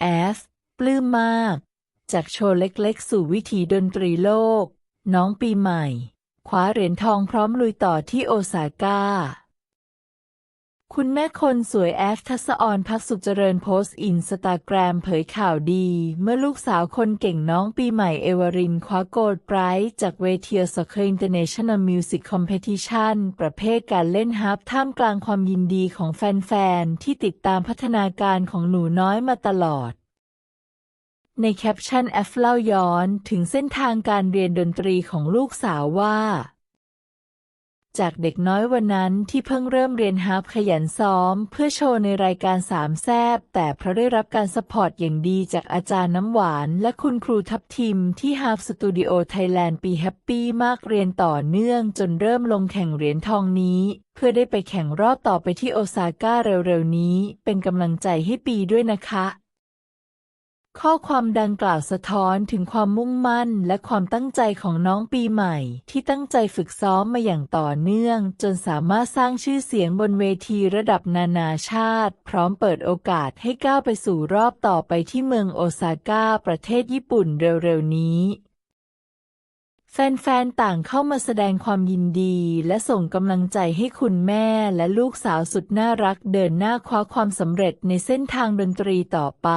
แอฟปลื้มมาก จากโชว์เล็กๆ สู่วิถีดนตรีโลก น้องปีใหม่ คว้าเหรียญทองพร้อมลุยต่อที่โอซาก้า คุณแม่คนสวยแอฟทัศออนพักสุขเจริญโพสต์อินสตาแกรมเผยข่าวดี เมื่อลูกสาวคนเก่งน้องปีใหม่เอวรินคว้าโกลด์ไบรท์จากเวทีสเคอร์อินเตอร์เนชั่นแนลมิวสิกคอมเพติชันประเภทการเล่นฮับท่ามกลางความยินดีของแฟน ๆ ที่ติดตามพัฒนาการของหนูน้อยมาตลอดในแคปชั่นแอฟเล่าย้อนถึงเส้นทางการเรียนดนตรีของลูกสาวว่า จากเด็กน้อยวันนั้นที่เพิ่งเริ่มเรียนฮาร์ปขยันซ้อม เพื่อโชว์ในรายการสามแซบแต่เพราะได้รับการสปอร์ตอย่างดีจากอาจารย์น้ำหวาน และคุณครูทัพทิมที่ฮาร์ปสตูดิโอไทยแลนด์ปีแฮปปี้มากเรียนต่อเนื่องจนเริ่มลงแข่งเหรียญทองนี้ เพื่อได้ไปแข่งรอบต่อไปที่โอซาก้าเร็วๆนี้ เป็นกำลังใจให้ปีด้วยนะคะ ข้อความดังกล่าวสะท้อนถึงความมุ่งมั่นและความตั้งใจของน้องปีใหม่ ที่ตั้งใจฝึกซ้อมมาอย่างต่อเนื่อง จนสามารถสร้างชื่อเสียงบนเวทีระดับนานาชาติ พร้อมเปิดโอกาสให้ก้าวไปสู่รอบต่อไปที่เมืองโอซาก้าประเทศญี่ปุ่นเร็วๆนี้แฟนๆ ต่างเข้ามาแสดงความยินดี และส่งกำลังใจให้คุณแม่และลูกสาวสุดน่ารักเดินหน้าคว้าความสำเร็จในเส้นทางดนตรีต่อไป